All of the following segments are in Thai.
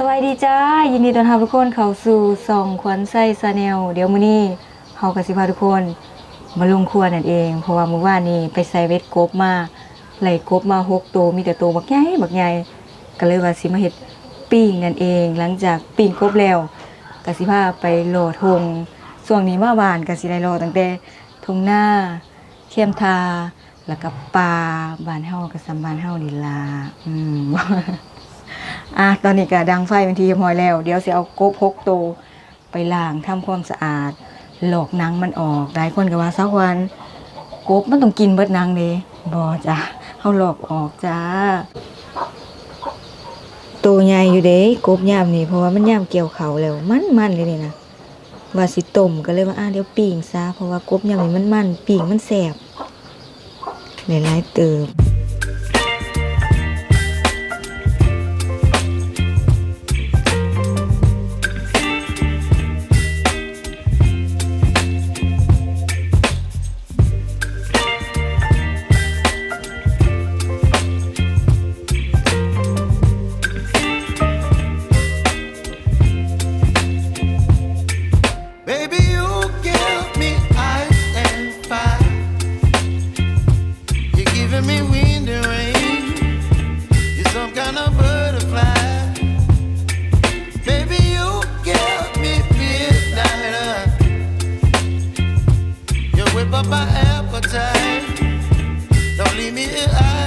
สวัสดีจ้า ยินดีต้อนรับทุกคนเข้าสู่ส่องขวัญไส้ซาแนลเดี๋ยวมื้อนี้เฮากับสิพาทุกคนมาลงครัวนั่นเอง เพราะว่ามื้อวานนี้ไปใส่เวทกบมาไหลกบมาหกตัวมีแต่ตัวบักใหญ่บักใหญ่ก็เลยว่าสิมาเฮ็ดปิ้งนั่นเอง หลังจากปิ้งกบแล้วก็สิพาไปโหลดทงช่วงนี้มาบ้านก็สิได้โหลดตั้งแต่ทงหน้าเข้มทาแล้วก็ปลาบ้านเฮากับสำบ้านเฮานี่ล่ะอืม อะตอนนี้ก็ดังไฟเป็นทีเรียบร้อยแล้ว เดี๋ยวสิเอาโกบพกโตไปล้างทำความสะอาด หลอกนังมันออกหลายคนก็ว่าสักวันกบมันต้องกินเบิดนังเด้บ่จ้ะเฮาหลอกออกจ้าตัวใหญ่อยู่เด้กบยามนี่เพราะว่ามันยามเกี่ยวเขาแล้วมันๆเลยนี่นะว่าสิต้มก็เลยว่าอะเดี๋ยวปิ้งซะเพราะว่ากบยามนี่มันมันปิ้งมันแซ่บหลายๆเติม me.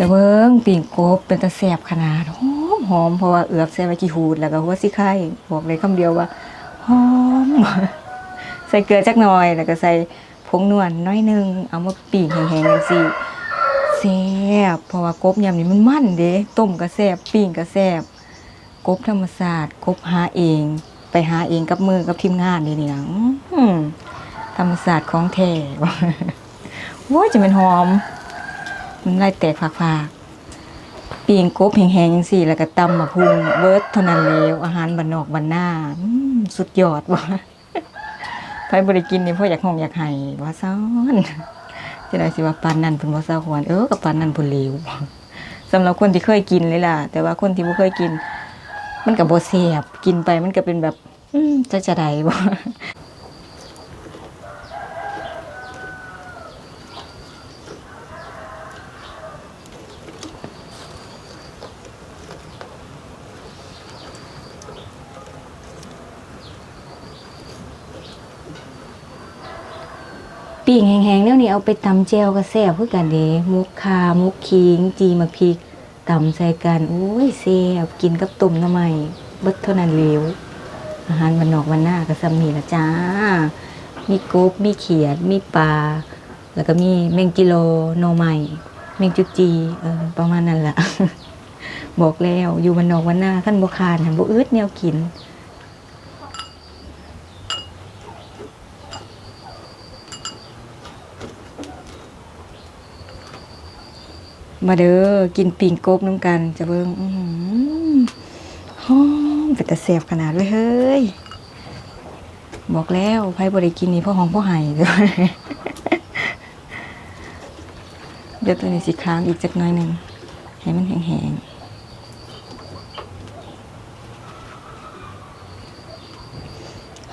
จะเบิ้งปิ่งกบเป็นตะแสบขนาดหอมหอมเพราะว่าเอือบใส่ใบกี่หูดแล้วก็หัวสิไข่บอกเลยคำเดียวว่าหอมใส่เกลือจักหน่อย แล้วก็ใส่ผงนวลน้อยหนึง เอามาปิ่งแห้งๆจังซี่แซ่บเพราะว่ากบยำนี่มันมั่นเด้ต้มก็แซ่บปิ้งก็แซ่บกบธรรมศาสตร์กบหาเอง ไปหาเองกับมือกับทีมงานนี่นี่นะธรรมศาสตร์ของแท้ว้ยจะเป็นหอม นไล่แตกฝากๆปีงกบแห้งๆจังซี่ แล้วก็ตำมะพุงเบิร์ดเท่านั้นแล้วอาหารบ้านนอกบ้านหน้าสุดยอดว่ะไปบริกินนี่พ่ออยากห้องอยากให้ว่าซ้อนจะได้สิว่าปานนั้นเพิ่นบ่ซาควรเออกับปานนั้นเพิ่นเลวสำหรับคนที่เคยกินเลยล่ะ แต่ว่าคนที่บ่เคยกิน มันก็บ่แซ่บกินไปมันก็เป็นแบบ อืมจะจะได้บ่ ปีกแห้งๆแล้วนี่เอาไปตำแจวก็แซ่บคือกันเด้มุกคามุกขิง จีมะพริกตำใส่กันโอ้ยแซ่บกินกับต้มหน้ำใหม่บิดเท่านั้นแล้วอาหารวันนอกวันหน้าก็ซ้ำนี่ละจ้า มีกบมีเขียด มีปลา แล้วก็มีแมงจิโลโนใหม่แมงจุจีเออประมาณนั้นล่ะบอกแล้วอยู่วันนอกวันหน้าขั้นบ่คานหันบ่อึดแนวกิน มาเด้อกินปิ่งกบน้ำกัน จะเบิ่งอื้อหือมเป็นตะแสบขนาดเลยเฮ้ย บอกแล้วไพ่บริกินนี่พ่อหองพ่อไห้ด้อเดี๋ยวตัวนี้สิค้างอีกจักหน่อยหนึ่งให้มันแห้งๆ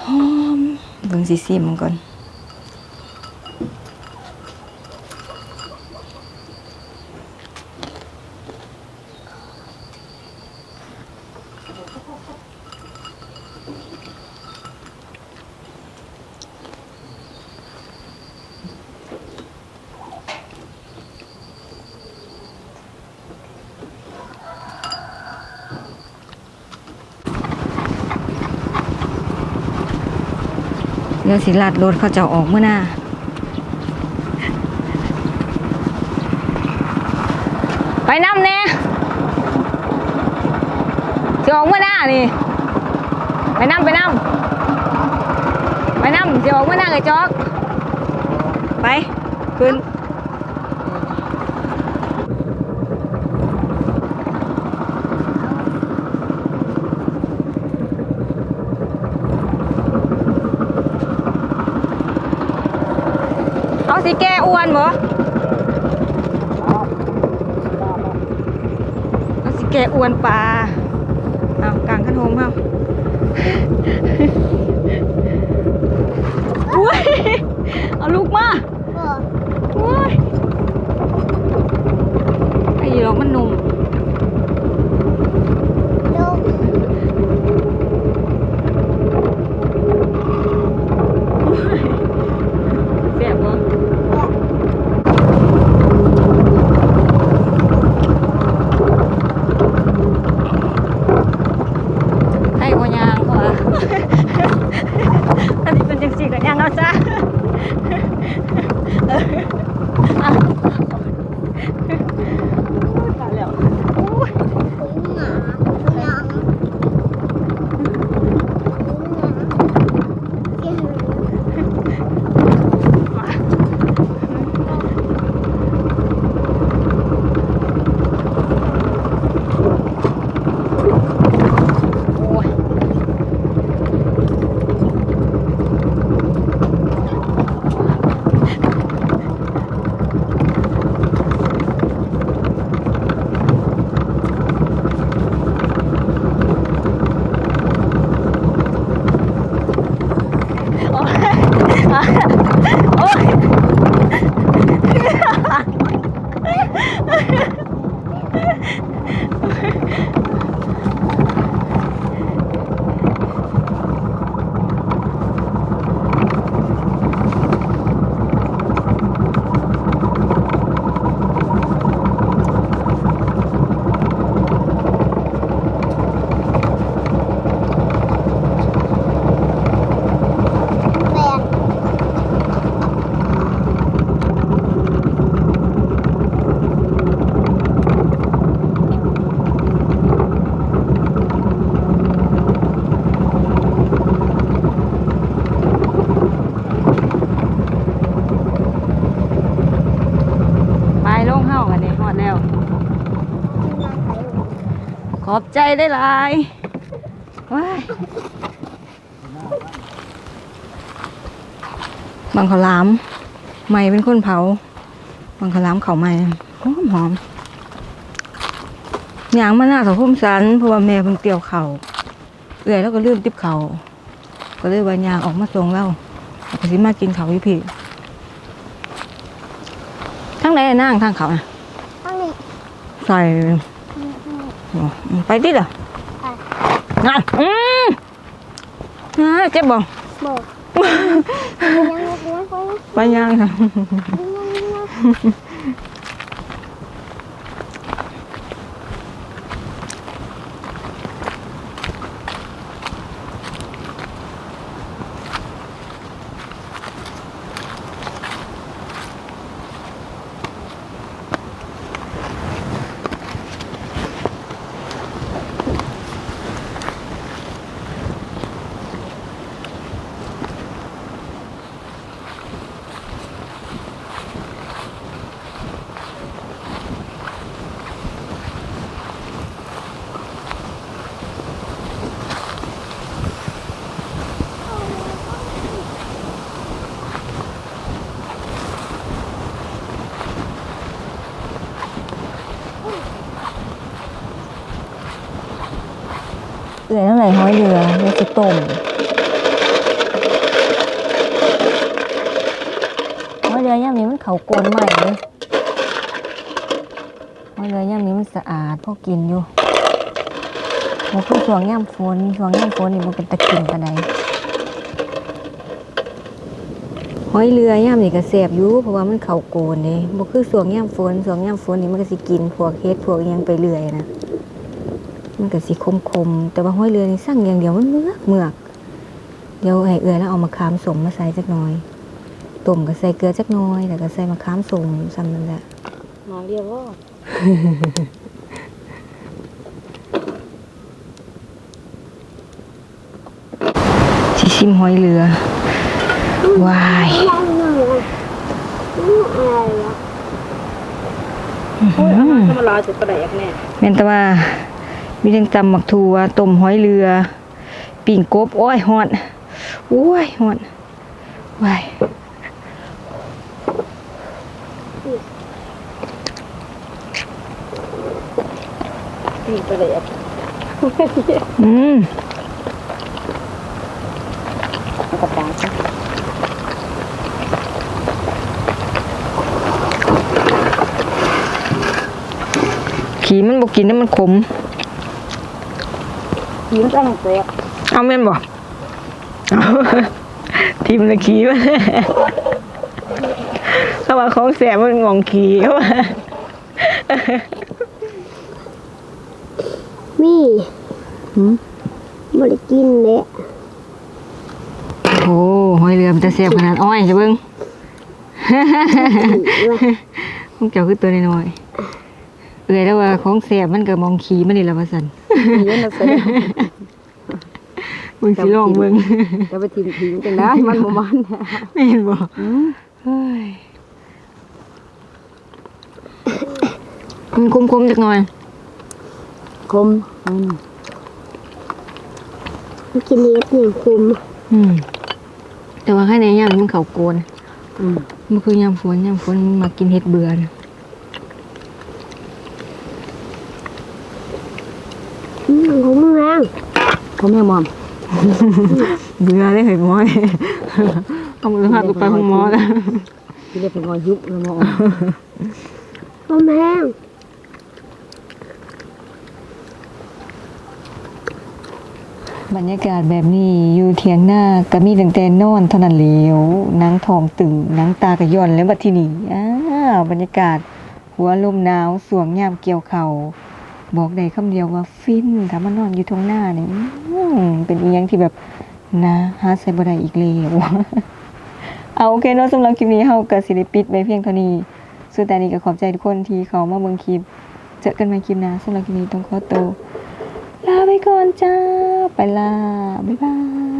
หอมเบิ่งสิซิมมันก่อน ดี๋ยวสิลัดรถเขาจะออกเมื่อหน้าไปน้ำแน่สิออกเมื่อหน้านี่ ไปน้ำไปน้ำไปน้ำสิออกเมื่อหน้าไอ้จอก ไปขึ้น สิแก้อ้วนบ่เอาสิแก้อ้วนปลาเอากลางขันโฮมเอาอุ้ยเอาลูกมาอุ้ยไอ้หรอกมันหนุ่ม อบใจได้หลายว้ายบังขาวหลามใหม่เป็นคนเผาบังขาวหลามเขาใหม่หอมหอมยางมาหน้าสะพุ่มสันเพราะว่าแม่เพิ่งเกี่ยวเขาวเอื่อยแล้วก็ลืมติบเขาวก็เลยว่ายางออกมาส่งเราแล้วก็สิมากินเขาวอยู่พี่ทั้งไหนนั่งทางเขาน่ะใส่อ๋อ ไปดิล่ะงานอืมนะเจ็บบ่ไปยังค่ะ เอื่อยน้ำไหลห้อยเรือเรือจะต้มห้อยเรือย่ามนี้มันเขาโกนใหม่เลยห้อยเรือย่ามนี้มันสะอาดพอกินอยู่มันคือช่วงย่ามฝนช่วงย่ามฝนนี่มันเป็นตะกินปานใดห้อยเรือย่ามนี่ก็แสบอยู่เพราะว่ามันเขาโกนเลยบ่คือช่วงย่ามฝนช่วงย่ามฝนนี่มันก็สิกินพวกเฮ็ดพวกอิหยังไปเรื่อยนะ มันก็สีคมคมแต่ว่าห้อยเรือนี่สั่งอย่างเดียวมันเมือกเมือก เดี๋ยวให้เอือแล้วเอามะขามสมมาใส่สักหน่อยต้มกับใส่เกลือจักน้อยแต่ก็ใส่มะขามสมซ้ำนั่นแหละมาเรียกว่าชิชิมห้อยเรือวายโอ้ยมันมาลอจุดกระไดกแน่เมนตว่า มีทั้งตำหมักถั่วต้มหอยเรือปิ่งกบโอ้ยฮอนโอ้ยฮอนวายนี่ปรียวอืมกระป๋องขี่มันบ่กินแล้วมันขม ยิ้มตั้งแต่เอาแม่นบ่เอาทิมละขี่มันเขาว่าของแสบมันงองขี่เขาว่ามีบริกินเลยโอ้หอยเรือมันจะแสบขนาดอ้อยจะเบิ่งพวกเจ้าคือตัวน้อยๆเอ้ยแล้วว่าของแสบมันก็มองขี่มันนี่ละว่าซั่น ยิ้มตั้งแต่มึงสิลองเบิ่งจะไปทิ้งทิ้งจังได้มันบ่มันไม่เห็นบ่เฮ้ยมันคมๆจักหน่อยคมอืมกินเล็ดเนี่ยคุมอืมแต่ว่าให้ในย่ามนี้มันเขาโกนอืมมันคือยามฝนยามฝนมันมากินเห็ดเบื่อนะ อืมของมึงแรงผมแม่มอมเบื่อเลยเหยหมอนี่เอามือหักไปห้องหมอแล้วที่เรียกเป็นงอยยุบแล้วมอมผมแห้งบรรยากาศแบบนี้อยู่เทียงหน้าก็มีตั้งแต่นอนเท่านั้นแหล้วหนังทองตึงหนังตากระย่อนแล้วบัดที่นี่อ้าวบรรยากาศหัวลมหนาวสวงยามเกี่ยวเข่า บอกได้คำเดียวว่าฟินถ้ามานอนอยู่ตรงหน้าเนี่ยเป็นอีหยังที่แบบนะหาใส่บ่ได้อีกแล้วเอาโอเคเนาะสำหรับคลิปนี้เฮาก็สิได้ปิดไปเพียงเท่านี้สุดแต่นี้ก็ขอบใจทุกคนที่เขามาเบิ่งคลิป เจอกันใหม่คลิปหน้าสำหรับคลิปนี้ต้องขอตัวลาไปก่อนจ้า ไปละบ๊ายบาย